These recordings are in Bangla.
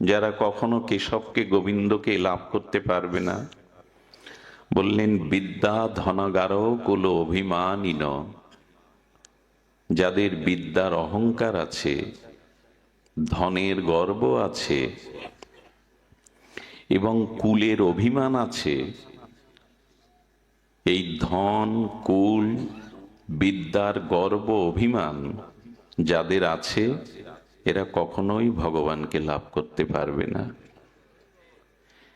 যারা কখনো কেশবকে, গোবিন্দকে লাভ করতে পারবে না। বললেন, বিদ্যা ধনাগার কুল অভিমানীন। যাদের বিদ্যার অহংকার আছে, ধনের গর্ব আছে এবং কুলের অভিমান আছে, এই ধন, কুল, বিদ্যার গর্ব, অভিমান যাদের আছে এরা কখনোই ভগবানকে লাভ করতে পারবে না।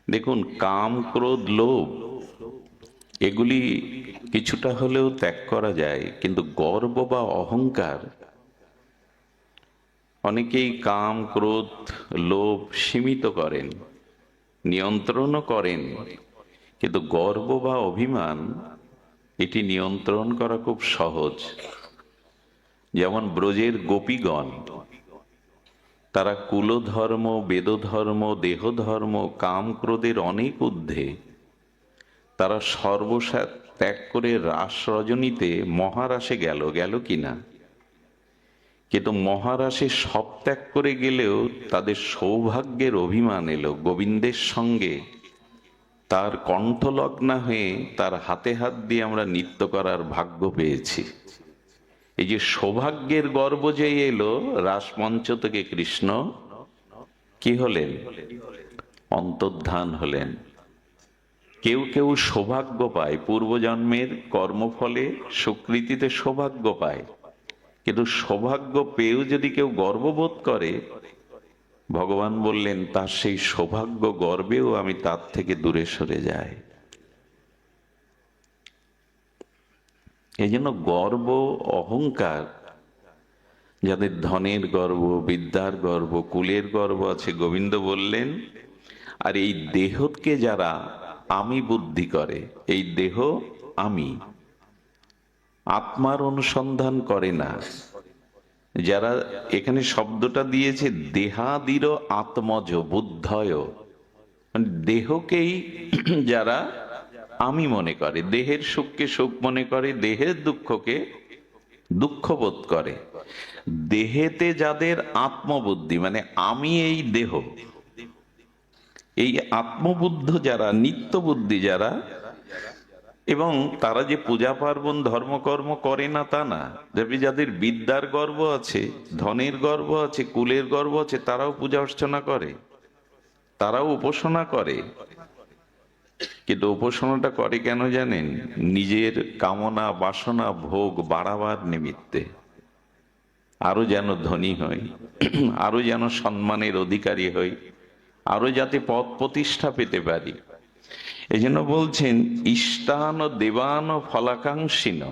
দেখুন, কাম, ক্রোধ, লোভ, এগুলি কিছুটা হলেও ত্যাগ করা যায়, কিন্তু গর্ব বা অহংকার, অনেকেই কাম, ক্রোধ, লোভ সীমিত করেন, নিয়ন্ত্রণও করেন, কিন্তু গর্ব বা অভিমান, এটি নিয়ন্ত্রণ করা খুব সহজ। যেমন ব্রজের গোপীগণ তারা কুলধর্ম, বেদধর্ম, দেহধর্ম কাম ক্রোধের অনেক ঊর্ধ্বে। তারা সর্বসাত ত্যাগ করে রাস রজনীতে মহারাসে গেল গেল কিনা? কিন্তু মহারাসে সব ত্যাগ করে গেলেও তাদের সৌভাগ্যের অভিমান এলো গোবিন্দের সঙ্গে। তার কণ্ঠলগ্না হয়ে তার হাতে হাত দিয়ে আমরা নৃত্য করার ভাগ্য পেয়েছি। এই যে সৌভাগ্যের গর্ব যে এলো, রাসমঞ্চ থেকে কৃষ্ণ, কি হলেন? অন্তর্ধান হলেন। কেউ কেউ সৌভাগ্য পায়। পূর্বজন্মের কর্মফলে সুকৃতিতে সৌভাগ্য পায়। কিন্তু সৌভাগ্য পেয়েও যদি কেউ গর্ববোধ করে, ভগবান বললেন, তার সেই সৌভাগ্য গর্বেও আমি তার থেকে দূরে সরে যাই। এই জন্য গর্ব, অহংকার, যাদের ধনের গর্ব, বিদ্যার গর্ব, কুলের গর্ব আছে, গোবিন্দ বললেন, আর এই দেহকে যারা আমি বুদ্ধি করে, এই দেহ আমি। আত্মার অনুসন্ধান করে না। যারা এখানে শব্দটা দিয়েছে দেহাদির আত্মজ, বুদ্ধয়। দেহকেই যারা আমি মনে করে, দেহের সুখকে সুখ মনে করে, দেহের দুঃখকে দুঃখ বোধ করে। দেহেতে যাদের আত্মবুদ্ধি মানে আমি এই দেহ, এই আত্মবুদ্ধ যারা নিত্য বুদ্ধি যারা, এবং তারা যে পূজা পার্বণ, ধর্মকর্ম করে না তা না যাদের বিদ্যার গর্ব আছে, ধনের গর্ব আছে, কুলের গর্ব আছে, তারাও পূজা অর্চনা করে, তারাও উপাসনা করে কিন্তু উপাসনাটা করে কেন জানেন? নিজের কামনা, বাসনা, ভোগ বাড়াবার নিমিত্তে। আরও যেন ধনী হই আরও যেন সম্মানের অধিকারী হই আরও যাতে পদ প্রতিষ্ঠা পেতে পারি। এই জন্য বলছেন, ইষ্টান দেবান ফলাকাঙ্ক্ষীন।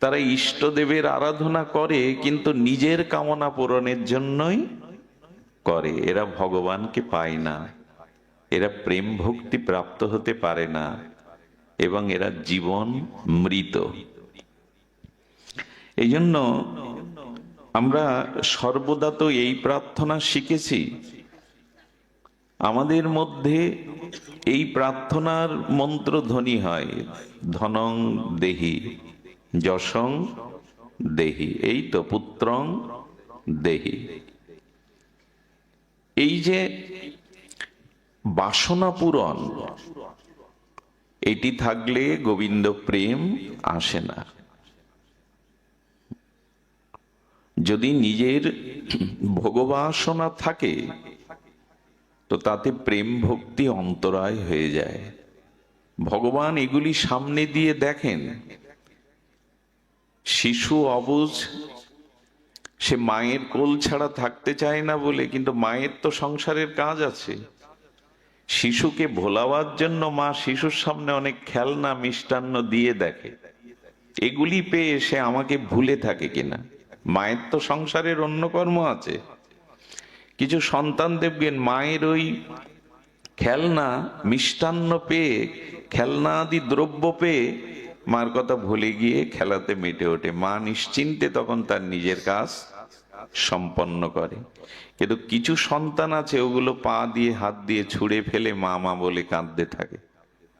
তারা ইষ্টদেবের আরাধনা করে, কিন্তু নিজের কামনা পূরণের জন্যই করে। এরা ভগবানকে পায় না। এরা প্রেম ভক্তি প্রাপ্ত হতে পারে না এবং এরা জীবন মৃত। এই জন্য আমরা সর্বদা তো এই প্রার্থনা শিখেছি। আমাদের মধ্যে এই প্রার্থনার মন্ত্র ধ্বনি হয়, ধনং দেহি, যশং দেহি, এই তো পুত্রং দেহি। এই যে বাসনা পূরণ। এটি থাকলে গোবিন্দ প্রেম আসে না। যদি নিজের ভোগবাসনা থাকে, তো তাতে প্রেম ভক্তি অন্তরায় হয়ে যায়। ভগবান এগুলি সামনে দিয়ে দেখেন। শিশু অবুজ, সে মায়ের কোল ছাড়া থাকতে চায় না বলে, কিন্তু মায়ের তো সংসারের কাজ আছে। শিশুকে ভোলাবার জন্য মা শিশুর সামনে অনেক খেলনা, মিষ্টান্ন দিয়ে দেখে। এগুলি পেয়ে সে আমাকে ভুলে থাকে কিনা? মায়ের তো সংসারের অন্য কর্ম আছে। কিছু সন্তান দেখবেন মায়ের ওই খেলনা, মিষ্টান্ন পেয়ে, খেলনা আদি দ্রব্য পেয়ে মার কথা ভুলে গিয়ে খেলাতে মেটে ওঠে। মা নিশ্চিন্তে তখন তার নিজের কাজ সম্পন্ন করে। কিন্তু কিছু সন্তান আছে, ওগুলো পা দিয়ে, হাত দিয়ে ছুঁড়ে ফেলে মা মা বলে কাঁদতে থাকে।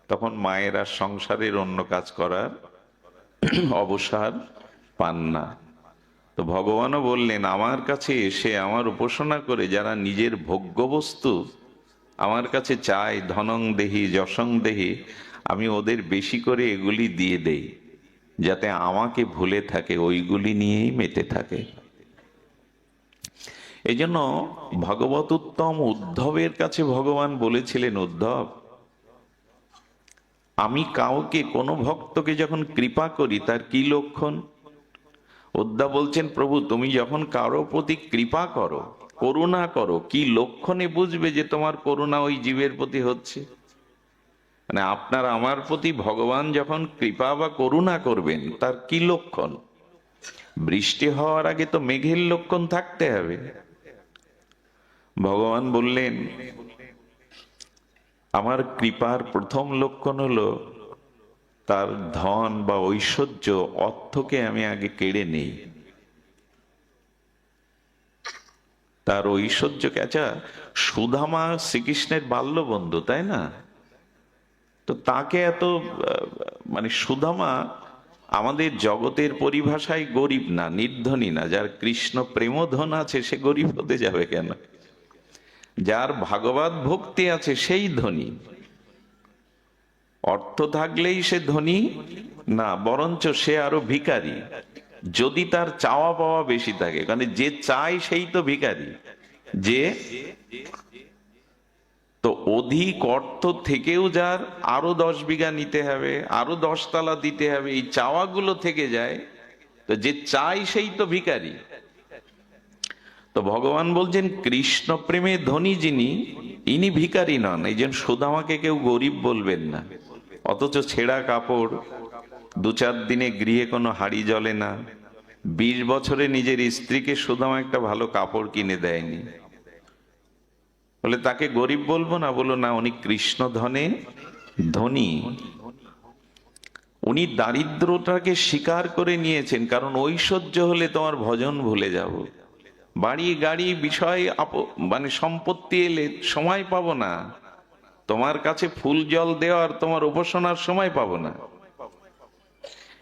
তখন মায়েরা সংসারের অন্য কাজ করার অবসর পান না। তো ভগবানও বললেন, আমার কাছে এসে আমার উপাসনা করে, যারা নিজের ভোগ্যবস্তু আমার কাছে চায়, ধনং দেহি, যশং দেহি, আমি ওদের বেশি করে এগুলি দিয়ে দেই, যাতে আমাকে ভুলে থাকে, ওইগুলি নিয়েই মেতে থাকে। এই জন্য ভগবত উত্তম উদ্ধবের কাছে ভগবান বলেছিলেন, উদ্ধব, আমি কাউকে, কোনো ভক্তকে যখন কৃপা করি, তার কি লক্ষণ? উদ্ধব বলছেন, প্রভু, তুমি যখন কারও প্রতি কৃপা করো, করুণা করো, কি লক্ষণে বুঝবে যে তোমার করুণা ওই জীবের প্রতি হচ্ছে? মানে আপনার আমার প্রতি ভগবান যখন কৃপা বা করুণা করবেন, তার কি লক্ষণ? বৃষ্টি হওয়ার আগে তো মেঘের লক্ষণ থাকতে হবে। ভগবান বললেন, আমার কৃপার প্রথম লক্ষণ হলো তার ধন বা ঐশ্বর্য অর্থকে আমি আগে কেড়ে নেই। তার ঐশ্বর্যকে আচ্ছা সুধামা শ্রীকৃষ্ণের বাল্য বন্ধু তাই না? তো তাকে এত মানে সুধামা আমাদের জগতের পরিভাষায় গরিব না, নির্ধনী না, যার কৃষ্ণ প্রেমধন আছে সে গরিব হতে যাবে কেন? যার ভাগবত ভক্তি আছে সেই ধনী। অর্থ থাকলেই সে ধনী না, বরঞ্চ সে আরও ভিখারি। যদি তার চাওয়া পাওয়া বেশি থাকে, কারণ যে চায় সেই তো ভিখারি। যে তো অধিক অর্থ থেকেও যার আরও দশ বিঘা নিতে হবে, আরও দশ তালা দিতে হবে, এই চাওয়াগুলো থেকে যায়, তো যে চাই সেই তো ভিখারি। তো ভগবান বলছেন কৃষ্ণ প্রেমে ধনী যিনি, ইনি ভিখারি নন। এই জন্য সুদামাকে কেউ গরিব বলবেন না। অথচ ছেঁড়া কাপড়, দু চার দিনে গৃহে কোনো হাড়ি জ্বলে না। বিশ বছরে নিজের স্ত্রীকে সুদামা একটা ভালো কাপড় কিনে দেয়নি। বলে, তাকে গরিব বলব না? বলো না, উনি কৃষ্ণ ধনে। ধনী উনি দারিদ্রটাকে স্বীকার করে নিয়েছেন, কারণ ঐশ্বর্য হলে তোমার ভজন ভুলে যাব। বাড়ি, গাড়ি, বিষয় মানে সম্পত্তি এলে সময় পাবো না। তোমার কাছে ফুল জল দেওয়ার, তোমার উপাসনার সময় পাবো না।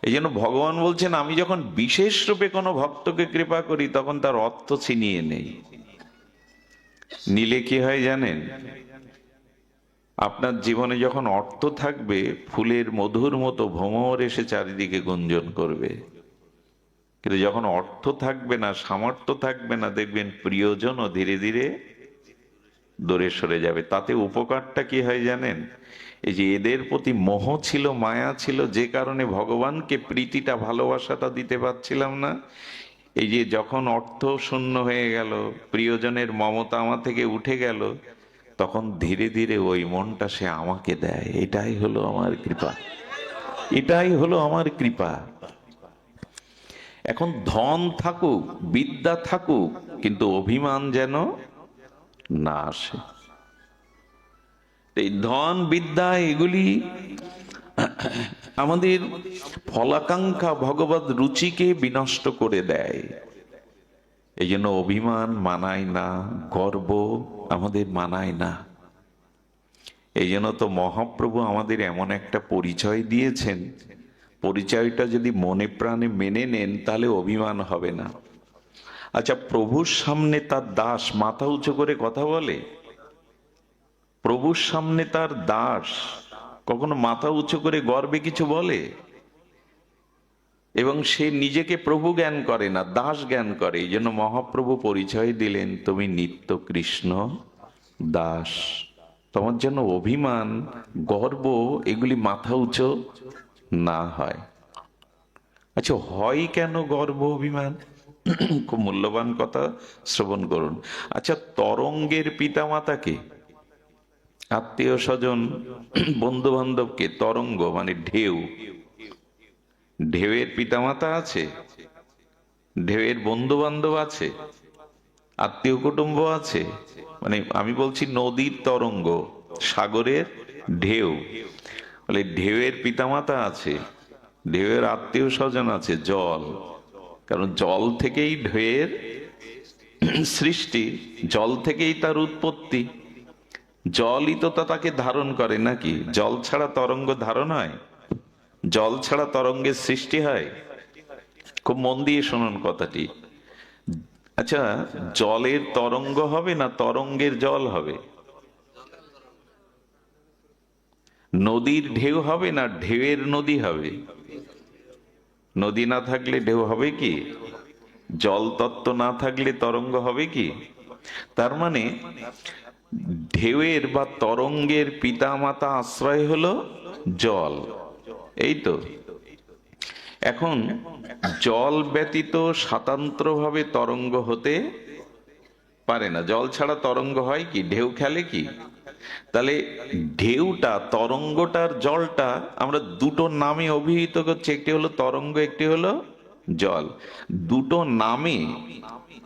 এই জন্য ভগবান বলছেন, আমি যখন বিশেষ রূপে কোনো ভক্তকে কৃপা করি, তখন তার অর্থ ছিনিয়ে নেই। নিলে কি হয় জানেন? আপনার জীবনে যখন অর্থ থাকবে, ফুলের মধুর মতো ভ্রমর এসে চারিদিকে গুঞ্জন করবে। কিন্তু যখন অর্থ থাকবে না, সামর্থ্য থাকবে না, দেখবেন প্রিয়জনও ধীরে ধীরে দূরে সরে যাবে। তাতে উপকারটা কি হয় জানেন? এই যে এদের প্রতি মোহ ছিল, মায়া ছিল, যে কারণে ভগবানকে প্রীতিটা, ভালোবাসাটা দিতে পারছিলাম না। এই যে যখন অর্থ শূন্য হয়ে গেল, প্রিয়জনের মমতা আমার থেকে উঠে গেল, তখন ধীরে ধীরে ওই মনটা সে আমাকে দেয়। এটাই হলো আমার কৃপা। এটাই হলো আমার কৃপা। এখন ধন থাকুক, বিদ্যা থাকুক, কিন্তু অভিমান যেন না আসে। এই ধন, বিদ্যা, এগুলি আমাদের ফলাকাঙ্ক্ষা ভগবত রুচিকে বিনষ্ট করে দেয়। এই জন্য অভিমান মানায় না, গর্ব আমাদের মানায় না। এই জন্য তো মহাপ্রভু আমাদের এমন একটা পরিচয় দিয়েছেন। পরিচয়টা যদি মনে প্রাণে মেনে নেন, তাহলে অভিমান হবে না। আচ্ছা প্রভুর সামনে তার দাস মাথা উঁচু করে কথা বলে? প্রভুর সামনে তার দাস কখনো মাথা উঁচু করে গর্বে কিছু বলে? এবং সে নিজেকে প্রভু জ্ঞান করে না, দাস জ্ঞান করে। এই জন্য মহাপ্রভু পরিচয় দিলেন, তুমি নিত্য কৃষ্ণ, দাস। তোমার যেন অভিমান, গর্ব, এগুলি মাথা উঁচু না হয়। আচ্ছা হয় কেন গর্ব, অভিমান? খুব মূল্যবান কথা, শ্রবণ করুন। আচ্ছা তরঙ্গের পিতামাতাকে আত্মীয় স্বজন বন্ধু বান্ধবকে তরঙ্গ মানে ঢেউ। ঢেউয়ের পিতামাতা আছে, ঢেউয়ের বন্ধু বান্ধব আছে, আত্মীয় কুটুম্ব আছে মানে আমি বলছি নদীর তরঙ্গ, সাগরের ঢেউ। বলে ঢেউয়ের পিতামাতা আছে, ঢেউয়ের আত্মীয় স্বজন আছে, জল। কারণ জল থেকেই ঢেউয়ের সৃষ্টি, জল থেকেই তার উৎপত্তি। জলই তো তাকে ধারণ করে নাকি? জল ছাড়া তরঙ্গ ধারণ হয়? জল ছাড়া তরঙ্গের সৃষ্টি হয়? খুব মন দিয়ে শুনুন কথাটি। আচ্ছা জলের তরঙ্গ হবে না তরঙ্গের জল হবে? নদীর ঢেউ হবে না ঢেউয়ের নদী হবে? নদী না থাকলে ঢেউ হবে কি? জল তত্ত্ব না থাকলে তরঙ্গ হবে কি? তার মানে ঢেউয়ের বা তরঙ্গের পিতা মাতা আশ্রয় হলো জল। এই তো। এখন জল ব্যতীত স্বতন্ত্রভাবে তরঙ্গ হতে পারে না। জল ছাড়া তরঙ্গ হয় কি? ঢেউ খেলে কি? তাহলে ঢেউটা, তরঙ্গটার জলটা আমরা দুটো নামে অভিহিত করছি। একটি হলো তরঙ্গ, একটি হলো জল। দুটো নামে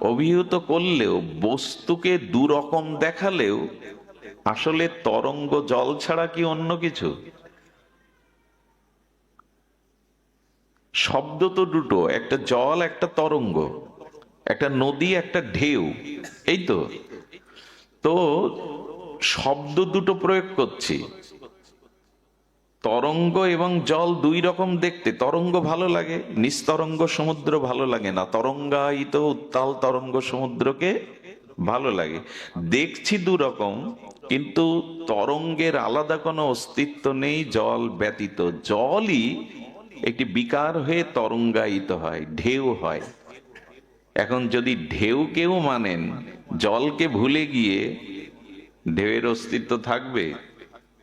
অভিহিত করলেও, বস্তুকে দুরকম দেখালেও, আসলে তরঙ্গ জল ছাড়া কি অন্য কিছু? শব্দ তো দুটো, একটা জল, একটা তরঙ্গ, একটা নদী, একটা ঢেউ, এই তো। তো, শব্দ দুটো প্রয়োগ করছি। তরঙ্গ এবং জল দুই রকম দেখতে। তরঙ্গ ভালো লাগে, নিস্তরঙ্গ সমুদ্র ভালো লাগে না। তরঙ্গায়িত উত্তাল তরঙ্গ সমুদ্রকে ভালো লাগে। দেখছি দু রকম, কিন্তু তরঙ্গের আলাদা কোনো অস্তিত্ব নেই, জল ব্যতীত। জলই একটি বিকার হয়ে তরঙ্গায়িত হয়, ঢেউ হয়। এখন যদি ঢেউ কেউ মানেন, জলকে ভুলে গিয়ে ঢেউয়ের অস্তিত্ব থাকবে?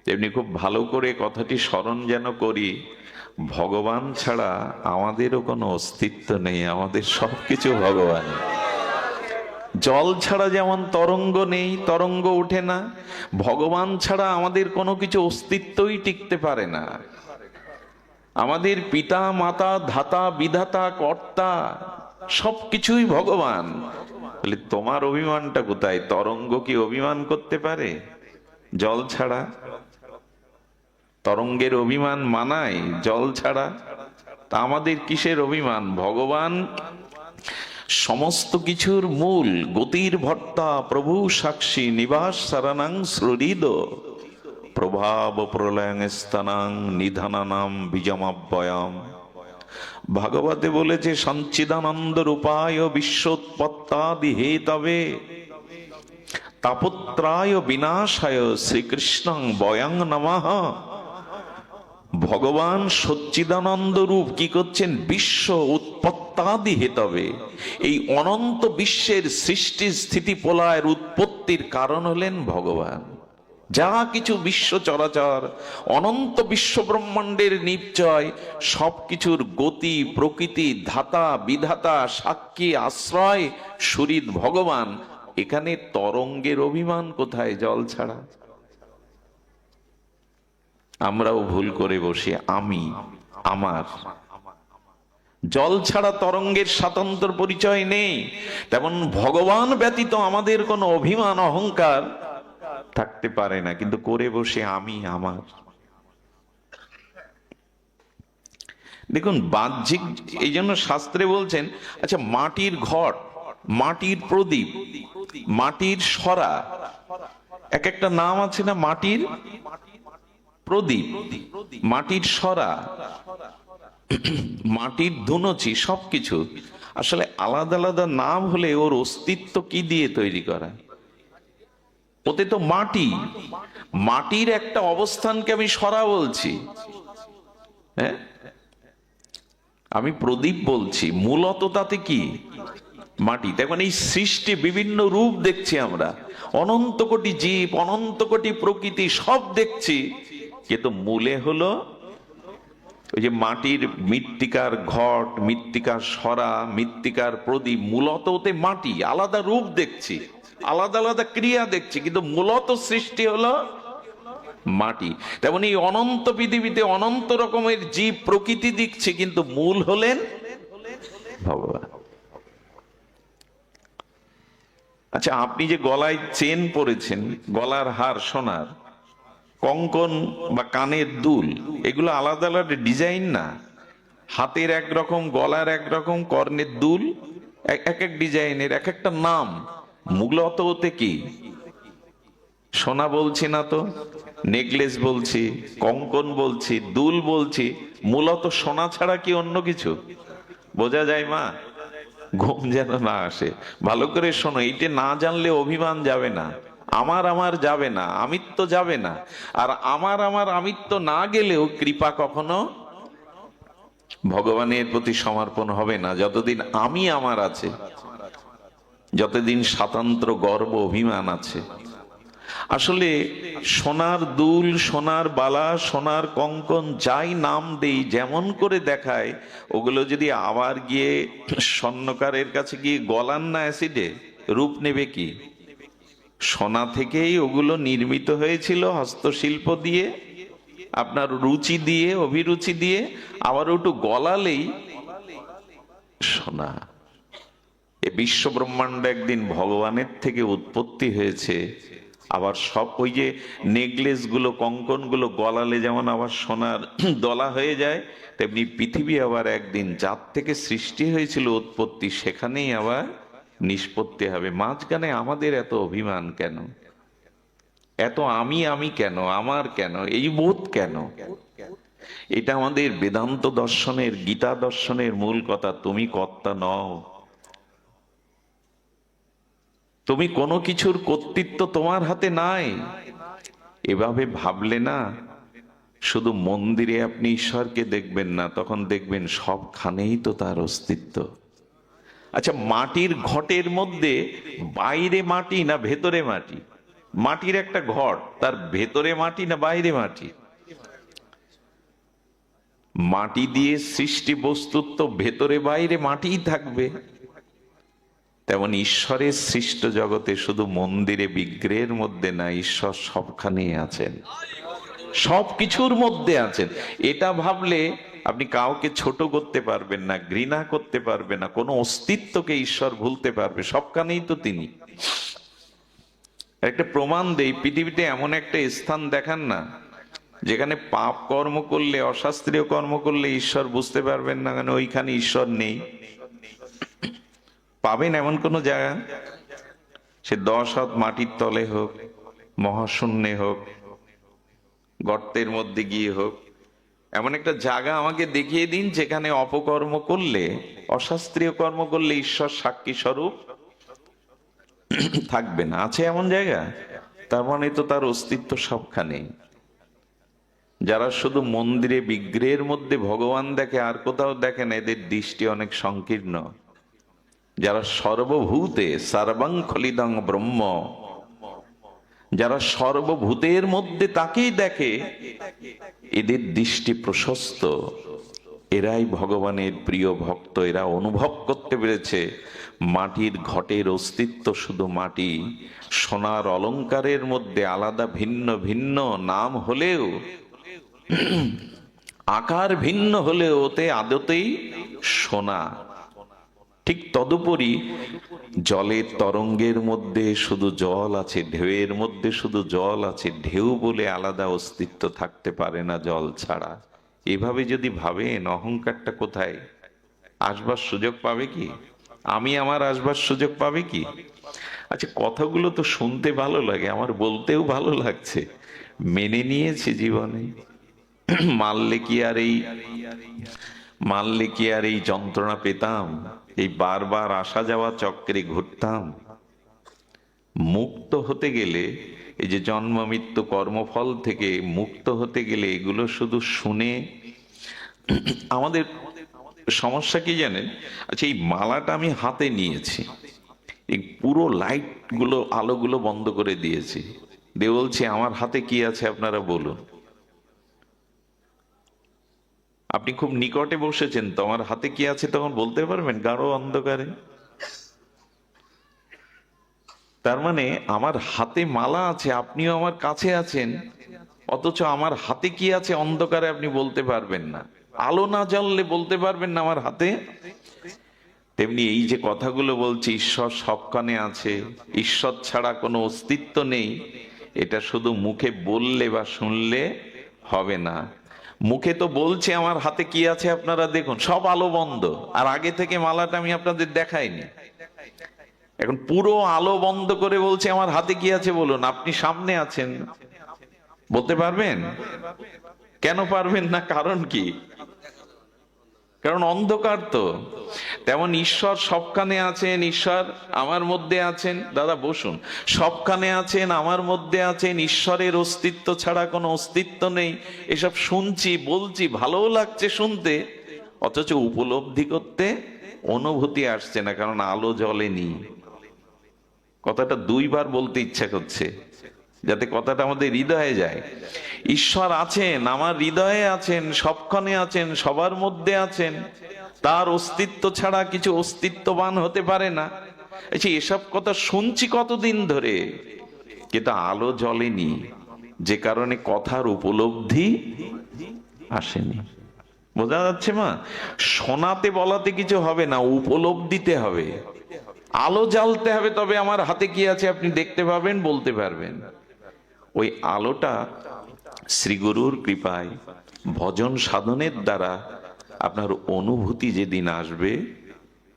তেমনি খুব ভালো করে কথাটি স্মরণ যেন করি, ভগবান ছাড়া আমাদেরও কোনো অস্তিত্ব নেই, আমাদের সব কিছু ভগবান। জল ছাড়া যেমন তরঙ্গ নেই, তরঙ্গ ওঠে না, ভগবান ছাড়া আমাদের কোনো কিছু অস্তিত্বই টিকতে পারে না। আমাদের পিতা, মাতা, ধাতা, বিধাতা, কর্তা সব কিছুই ভগবান। বলে, তোমার অভিমানটা কোথায়? তরঙ্গ কি অভিমান করতে পারে? জল ছাড়া তরঙ্গের অভিমান মানায় জল ছাড়া? তা আমাদের কিসের অভিমান? ভগবান, সমস্ত কিছুর মূল গতির ভর্তা প্রভু সাক্ষী নিবাস সারানাং শ্রুরিদ প্রভাব প্রলয়ং স্থানাং নিধানানাম বীজমাব্যয়াম। ভাগবতে বলেছে, সঞ্চিদানন্দ রূপায় বিশ্বোৎপত্তাদি হে তবে। তাপত্রায় বিনাশায় শ্রীকৃষ্ণং বয়াং নমঃ। ভগবান সচ্চিদানন্দ রূপ কি করছেন? বিশ্ব উৎপত্তাদি হেতবে। এই অনন্ত বিশ্বের সৃষ্টি স্থিতি প্রলয়ের উৎপত্তির কারণ হলেন ভগবান। যা কিছু বিশ্ব চরাচর, অনন্ত বিশ্ব ব্রহ্মাণ্ডের নিশ্চয় সবকিছুর গতি, প্রকৃতি, ধাতা, বিধাতা, সাক্ষী, আশ্রয় সুরিদ ভগবান। এখানে তরঙ্গের অভিমান কোথায়? জল ছাড়া। আমরাও ভুল করে বসে, আমি, আমার। জল ছাড়া তরঙ্গের স্বাতন্ত্র পরিচয় নেই। তেমন ভগবান ব্যতীত আমাদের কোনো অভিমান, অহংকার থাকতে পারে না। কিন্তু করে বসে আমি, আমার। দেখুন, বাহ্যিক এই জন্য শাস্ত্রে বলছেন আচ্ছা মাটির ঘট মাটির প্রদীপ, মাটির সরা, এক একটা নাম আছে না, মাটির? প্রদীপ, মাটির সরা, মাটির ধুনুচি, সবকিছু। আসলে আলাদা আলাদা নাম হলে ওর অস্তিত্ব কি দিয়ে তৈরি করা? ওতে তো মাটি। মাটির একটা অবস্থানকে আমি সরা বলছি। হ্যাঁ? আমি প্রদীপ বলছি। মূলত তাতে কি? মাটি দেখুন এই সৃষ্টি বিভিন্ন রূপ দেখছি আমরা। অনন্ত কোটি জীব, অনন্ত কোটি প্রকৃতি, সব দেখছি। কিন্তু মূলে হলো ওই যে মাটির মৃত্তিকার ঘট, মৃত্তিকার সরা, মৃত্তিকার প্রদীপ, মূলত ওতে মাটি, আলাদা রূপ দেখছি, আলাদা আলাদা ক্রিয়া দেখছি, কিন্তু মূলত সৃষ্টি হলো মাটি। তেমন এই অনন্ত পৃথিবীতে অনন্ত রকমের জীব প্রকৃতি দিচ্ছে কিন্তু মূল হলেন ভগবান। আচ্ছা আপনি যে গলায় চেন পরেছেন, গলার হার সোনার কঙ্কন বা কানের দুল, এগুলো আলাদা আলাদা ডিজাইন না। হাতের একরকম, গলার একরকম, কর্ণের দুল, এক এক ডিজাইনের, এক একটা নাম। মূলত ওতে কি? সোনা বলছি না তো, নেকলেস বলছি, কঙ্কন বলছি, দুল বলছি, মূলত সোনা ছাড়া কি অন্য কিছু? বোঝা যায় মা? ঘুম যেন না আসে। ভালো করে শোনো, এইটা না জানলে অভিমান যাবে না। আমার আমার যাবে না, আমিত্ব যাবে না। আর আমার আমার আমিত্ব না গেলেও কৃপা কখনো ভগবানের প্রতি সমর্পণ হবে না। যতদিন আমি আমার আছে, যতদিন স্বাতন্ত্র গর্ব অভিমান আছে। আসলে সোনার দুল, সোনার বালা, সোনার কঙ্কন যাই নাম দেই, যেমন করে দেখায়, ওগুলো যদি আবার গিয়ে স্বর্ণকারের কাছে গিয়ে গলান না অ্যাসিডে, রূপ নেবে কি? সোনা থেকেই ওগুলো নির্মিত হয়েছিল হস্তশিল্প দিয়ে, আপনার রুচি দিয়ে, অভিরুচি দিয়ে, আবার একটু গলালেই সোনা। এ বিশ্ব ব্রহ্মাণ্ড একদিন ভগবানের থেকে উৎপত্তি হয়েছে। আবার সব ওই যে নেকলেসগুলো কঙ্কনগুলো গলালে যেমন আবার সোনার দলা হয়ে যায়, তেমনি পৃথিবী আবার একদিন যার থেকে সৃষ্টি হয়েছিল উৎপত্তি, সেখানেই আবার নিষ্পত্তি হবে। মাঝখানে আমাদের এত অভিমান কেন? এত আমি আমি কেন? আমার কেন? এই বোধ কেন? এটা আমাদের বেদান্ত দর্শনের, গীতা দর্শনের মূল কথা। তুমি কর্তা নও। তুমি কোনো কিছুর কর্তৃত্ব তোমার হাতে নাই। এভাবে ভাবলে না, শুধু মন্দিরে আপনি ঈশ্বরকে দেখবেন না, তখন দেখবেন সবখানেই তো তার অস্তিত্ব। আচ্ছা মাটির ঘটের মধ্যে বাইরে মাটি না ভেতরে মাটি? মাটির একটা ঘট তার ভেতরে মাটি না বাইরে মাটি? মাটি দিয়ে সৃষ্টি বস্তুর তো ভেতরে বাইরে মাটিই থাকবে। তেমন ঈশ্বরের সৃষ্ট জগতে শুধু মন্দিরে বিগ্রহের মধ্যে না, ঈশ্বর সবখানেই আছেন। সব কিছুর মধ্যে আছেন। এটা ভাবলে আপনি কাউকে ছোট করতে পারবেন না, ঘৃণা করতে পারবে না, কোনো অস্তিত্বকে ঈশ্বর ভুলতে পারবে, সবখানেই তো তিনি। একটা প্রমাণ দেই, পৃথিবীতে এমন একটা স্থান দেখান না, যেখানে পাপ কর্ম করলে, অশাস্ত্রীয় কর্ম করলে ঈশ্বর বুঝতে পারবেন না কেন ওইখানে ঈশ্বর নেই। পাবেন এমন কোন জায়গা? সে দশ হাত মাটির তলে হোক, মহাশূন্যে হোক, গর্তের মধ্যে গিয়ে হোক এমন একটা জায়গা আমাকে দেখিয়ে দিন যেখানে অপকর্ম করলে, অশাস্ত্রীয় কর্ম করলে ঈশ্বর সাক্ষী স্বরূপ থাকবে না। আছে এমন জায়গা? তার মানে তো তার অস্তিত্ব সবখানে। যারা শুধু মন্দিরে বিগ্রহের মধ্যে ভগবান দেখে, আর কোথাও দেখে না, এদের দৃষ্টি অনেক সংকীর্ণ। যারা সর্বভূতে সর্বাং খলিদং ব্রহ্ম যারা সর্বভূতের মধ্যে তাকেই দেখে, এদের দৃষ্টি প্রশস্ত। এরাই ভগবানের প্রিয় ভক্ত, এরা অনুভব করতে পেরেছে, মাটির ঘটের অস্তিত্ব শুধু মাটি, সোনার অলংকারের মধ্যে আলাদা ভিন্ন ভিন্ন নাম হলেও, আকার ভিন্ন হলেও ওতে আদতেই সোনা। ঠিক তদুপরি জলের তরঙ্গের মধ্যে শুধু জল আছে, ঢেউয়ের মধ্যে শুধু জল আছে, ঢেউ বলে আলাদা অস্তিত্ব থাকতে পারে না জল ছাড়া। এভাবে যদি ভাবেন, অহংকারটা কোথায়? আসবার সুযোগ পাবে কি? আমি আমার আসবার সুযোগ পাবে কি? আচ্ছা কথাগুলো তো শুনতে ভালো লাগে, আমার বলতেও ভালো লাগছে। মেনে নিয়েছি জীবনে। মারলে কি আর এই মারলে কি আর এই যন্ত্রণা পেতাম? এই বারবার আসা যাওয়া চক্রে ঘুরতাম। মুক্ত হতে গেলে, এই যে জন্ম, মৃত্যু, কর্মফল থেকে মুক্ত হতে গেলে এগুলো শুধু শুনে আমাদের সমস্যা কি জানেন? আচ্ছা এই মালাটা আমি হাতে নিয়েছি। এই পুরো লাইটগুলো, আলোগুলো বন্ধ করে দিয়েছি। দিয়ে বলছি, আমার হাতে কি আছে আপনারা বলুন। আপনি খুব নিকটে বসেছেন, তো আমার হাতে কি আছে তখন বলতে পারবেন? গাঢ় অন্ধকারে। তার মানে আমার হাতে মালা আছে, আপনিও আমার কাছে আছেন, অথচ আমার হাতে কি আছে অন্ধকারে আপনি বলতে পারবেন না। আলো না জ্বললে বলতে পারবেন না আমার হাতে? তেমনি এই যে কথাগুলো বলছি, ঈশ্বর সবখানে আছে, ঈশ্বর ছাড়া কোনো অস্তিত্ব নেই, এটা শুধু মুখে বললে বা শুনলে হবে না। মুখে তো বলছে আমার হাতে কি আছে আপনারা দেখুন, সব আলো বন্ধ। আর আগে থেকে মালাটা আমি আপনাদের দেখাইনি। এখন পুরো আলো বন্ধ করে বলছে, আমার হাতে কি আছে বলুন, আপনি সামনে আছেন। বলতে পারবেন? কেন পারবেন না? কারণ কি? কারণ অন্ধকার তো। তেমন ঈশ্বর সবখানে আছেন, ঈশ্বর আমার মধ্যে আছেন। দাদা, বসুন। সবখানে আছেন, আমার মধ্যে আছেন, ঈশ্বরের অস্তিত্ব ছাড়া কোনো অস্তিত্ব নেই। এসব শুনছি, বলছি, ভালোও লাগছে শুনতে। অথচ উপলব্ধি করতে অনুভূতি আসছে না, কারণ আলো জ্বলেনি। কথাটা দুইবার বলতে ইচ্ছা করছে। যাতে কথাটা আমাদের হৃদয়ে যায়। ঈশ্বর আছেন, আমার হৃদয়ে আছেন, সবখানে আছেন, সবার মধ্যে আছেন। তার অস্তিত্ব ছাড়া কিছু অস্তিত্ববান হতে পারে না। আচ্ছা এসব কথা শুনছি কতদিন ধরে, কিন্তু আলো জ্বলেনি, যে কারণে কথার উপলব্ধি আসেনি। বোঝা যাচ্ছে মা? শোনাতে বলাতে কিছু হবে না, উপলব্ধিতে হবে। আলো জ্বালতে হবে, তবে আমার হাতে কি আছে আপনি দেখতে পাবেন, বলতে পারবেন। ওই আলোটা শ্রীগুরুর কৃপায় ভজন সাধনের দ্বারা আপনার অনুভূতি যেদিন আসবে,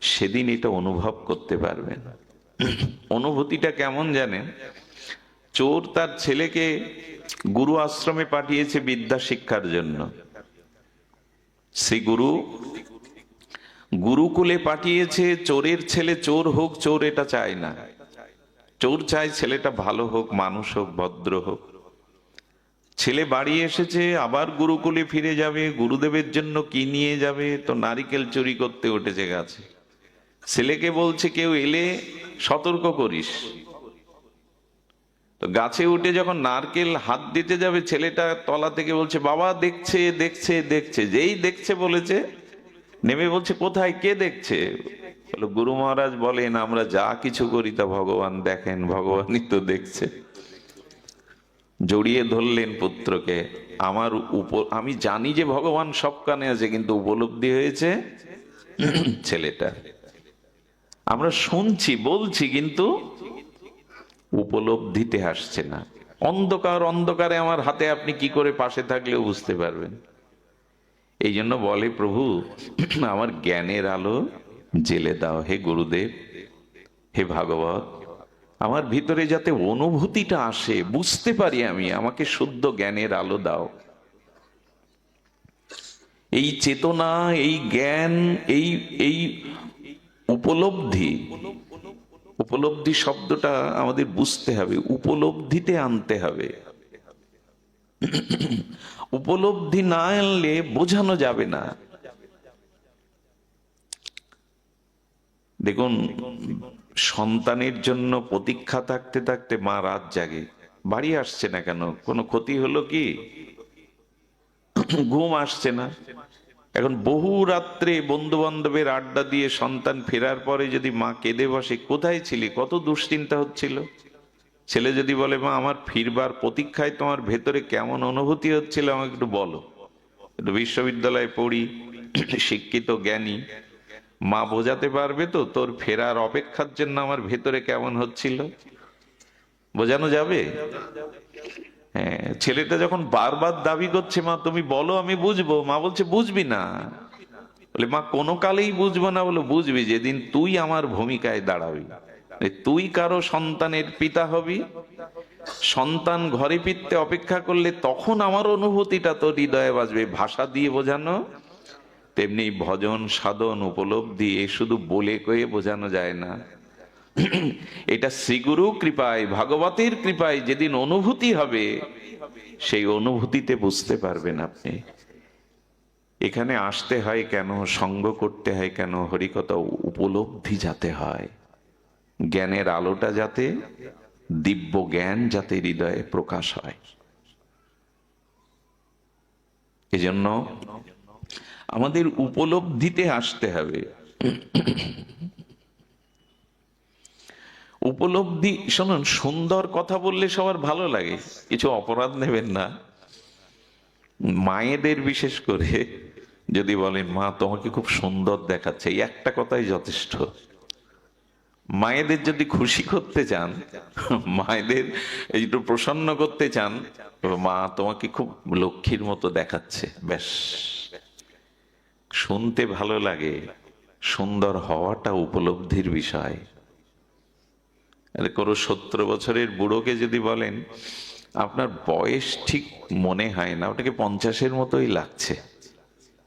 সেদিন এটা অনুভব করতে পারবেন। অনুভূতিটা কেমন জানেন? চোর তার ছেলেকে গুরু আশ্রমে পাঠিয়েছে বিদ্যা শিক্ষার জন্য। শ্রী গুরু গুরুকুলে পাঠিয়েছে, চোরের ছেলে চোর হোক, চোর এটা চায় না। চোর চায় ছেলেটা ভালো হোক, মানুষ হোক, ভদ্র হোক। ছেলে বাড়ি এসেছে, আবার গুরুকুলে ফিরে যাবে, গুরুদেবের জন্য কি নিয়ে যাবে? তো নারিকেল চুরি করতে উঠেছে গাছে। ছেলেকে বলছে, কেউ এলে সতর্ক করিস। তো গাছে উঠে যখন নারকেল হাত দিতে যাবে, ছেলেটা তলা থেকে বলছে, বাবা, দেখছে দেখছে দেখছে। যেই দেখছে বলেছে, নেমে বলছে, কোথায়? কে দেখছে? বলো গুরু মহারাজ বলেন, আমরা যা কিছু করি তা ভগবান দেখেন, ভগবানই তো দেখছে। জড়িয়ে ধরলেন পুত্রকে, আমার উপ, আমি জানি যে ভগবান সব কানে আছে, কিন্তু উপলব্ধি হয়েছে ছেলেটা। আমরা শুনছি, বলছি, কিন্তু উপলব্ধিতে আসছে না। অন্ধকার, অন্ধকারে আমার হাতে আপনি কি করে পাশে থাকলেও বুঝতে পারবেন। এই জন্য বলে, প্রভু, আমার জ্ঞানের আলো জেলে দাও হে গুরুদেব, হে ভাগবত। আমার ভিতরে যাতে অনুভূতিটা আসে, বুঝতে পারি আমি, আমাকে শুদ্ধ জ্ঞানের আলো দাও। এই চেতনা, এই জ্ঞান, এই এই উপলব্ধি উপলব্ধি শব্দটা আমাদের বুঝতে হবে, উপলব্ধিতে আনতে হবে। উপলব্ধি না আনলে বোঝানো যাবে না। দেখুন, সন্তানের জন্য প্রতীক্ষা থাকতে থাকতে মা রাত জাগে। বাড়ি আসছে না কেন? কোনো ক্ষতি হলো কি? ঘুম আসছে না। এখন বহু রাত্রে বন্ধু বান্ধবের আড্ডা দিয়ে সন্তান ফেরার পরে যদি মা কেঁদে বসে, কোথায় ছিলি? কত দুশ্চিন্তা হচ্ছিল। ছেলে যদি বলে, মা, আমার ফিরবার প্রতীক্ষায় তোমার ভেতরে কেমন অনুভূতি হচ্ছিল, আমাকে একটু বলো। বিশ্ববিদ্যালয়ে পড়ি, শিক্ষিত, জ্ঞানী। মা বোঝাতে পারবে তো, তোর ফেরার অপেক্ষার জন্য আমার ভেতরে কেমন হচ্ছিল? বোঝানো যাবে? হ্যাঁ ছেলেটা যখন বারবার দাবি করছে, মা, তুমি বলো, আমি বুঝব। মা বলছে, বুঝবি না। বলে, মা, কোনো কালেই বুঝব না। বলে, বুঝবি, যেদিন তুই আমার ভূমিকায় দাঁড়াবি। তুই কারও সন্তানের পিতা হবি? সন্তান ঘরে ফিরতে অপেক্ষা করলে তখন আমার অনুভূতিটা তোর হৃদয়ে বাজবে। ভাষা দিয়ে বোঝানো তেমনি ভজন, সাধন, উপলব্ধি, এ শুধু বলে কয়ে বোঝানো যায় না। এটা শ্রীগুরু কৃপায়, ভাগবতের কৃপায় যেদিন অনুভূতি হবে, সেই অনুভূতিতে বুঝতে পারবেন আপনি। এখানে আসতে হয় কেন, সঙ্গ করতে হয় কেন, হরিকথা উপলব্ধি যাতে হয়, জ্ঞানের আলোটা যাতে, দিব্য জ্ঞান যাতে হৃদয়ে প্রকাশ হয়। এজন্য আমাদের উপলব্ধিতে আসতে হবে। উপলব্ধি, শুনুন, সুন্দর কথা বললে সবার ভালো লাগে, কিছু অপরাধ নেবেন না। মায়েদের বিশেষ করে, যদি বলেন, মা, তোমাকে খুব সুন্দর দেখাচ্ছে। এই একটা কথাই যথেষ্ট। মায়েদের যদি খুশি করতে চান, মায়েদের একটু প্রসন্ন করতে চান, মা, তোমাকে খুব লক্ষ্মীর মতো দেখাচ্ছে। ব্যাস। শুনতে ভালো লাগে, সুন্দর হওয়াটা উপলব্ধির বিষয়। কোনো সত্তর বছরের বুড়োকে যদি বলেন, আপনার বয়স ঠিক মনে হয় না, ওটাকে পঞ্চাশের মতোই লাগছে।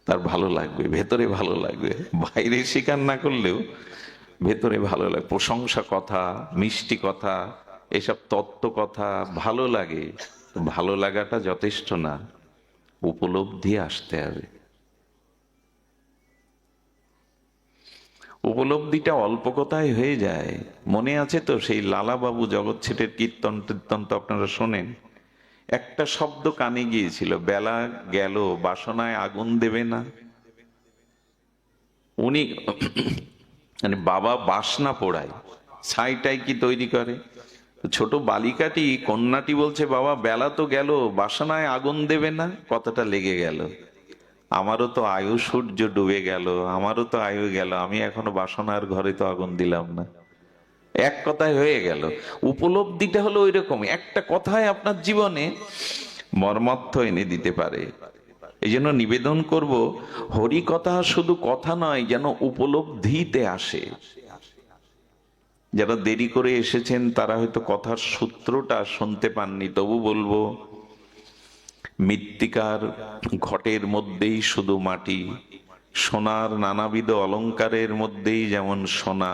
তার ভালো লাগবে, ভেতরে ভালো লাগবে, বাইরে স্বীকার না করলেও ভেতরে ভালো লাগে। প্রশংসা কথা, মিষ্টি কথা, এসব তত্ত্ব কথা ভালো লাগে, ভালো লাগাটা যথেষ্ট না, উপলব্ধি আসতে হবে। উপলব্ধিটা অল্প কথায় হয়ে যায়। মনে আছে তো সেই লালাবাবু জগৎ ছেটের কীর্তন টীর্তন তো আপনারা শোনেন? একটা শব্দ কানে গিয়েছিল, বেলা গেল, বাসনায় আগুন দেবে না। উনি মানে বাবা বাসনা পোড়ায় ছাইটাই কি তৈরি করে? ছোট বালিকাটি কন্যাটি বলছে, বাবা, বেলা তো গেল, বাসনায় আগুন দেবে না? কথাটা লেগে গেল। আমারও তো আয়ু সূর্য ডুবে গেল, আমারও তো আয়ু গেল, আমি এখনও বাসনার ঘরে তো আগুন দিলাম না। এক কথায় হয়ে গেল। উপলব্ধিটা হলো ওই রকম একটা কথায় আপনার জীবনে মর্মার্থ এনে দিতে পারে। এই জন্য নিবেদন করব, হরি কথা শুধু কথা নয়, যেন উপলব্ধিতে আসে। যারা দেরি করে এসেছেন, তারা হয়তো কথার সূত্রটা শুনতে পাননি, তবু বলব মৃত্তিকার ঘটের মধ্যেই শুধু মাটি, সোনার নানাবিধ অলংকারের মধ্যেই যেমন সোনা,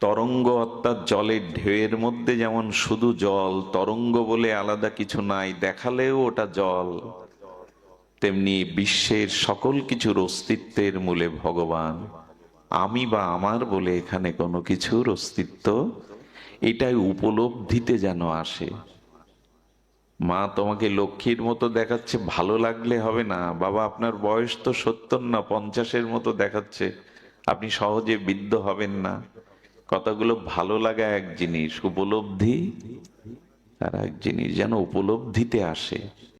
তরঙ্গ অর্থাৎ জলের ঢেউয়ের মধ্যে যেমন শুধু জল, তরঙ্গ বলে আলাদা কিছু নাই, দেখালেও ওটা জল। তেমনি বিশ্বের সকল কিছুর অস্তিত্বের মূলে ভগবান। আমি বা আমার বলে এখানে কোনো কিছুর অস্তিত্ব এটাই উপলব্ধিতে যেন আসে। মা তোমাকে লক্ষ্মীর মতো দেখাচ্ছে, ভালো লাগলে হবে না। বাবা, আপনার বয়স তো সত্তর না, পঞ্চাশের মতো দেখাচ্ছে। আপনি সহজে বৃদ্ধ হবেন না। কথাগুলো ভালো লাগা এক জিনিস, উপলব্ধি আর এক জিনিস যেন উপলব্ধিতে আসে।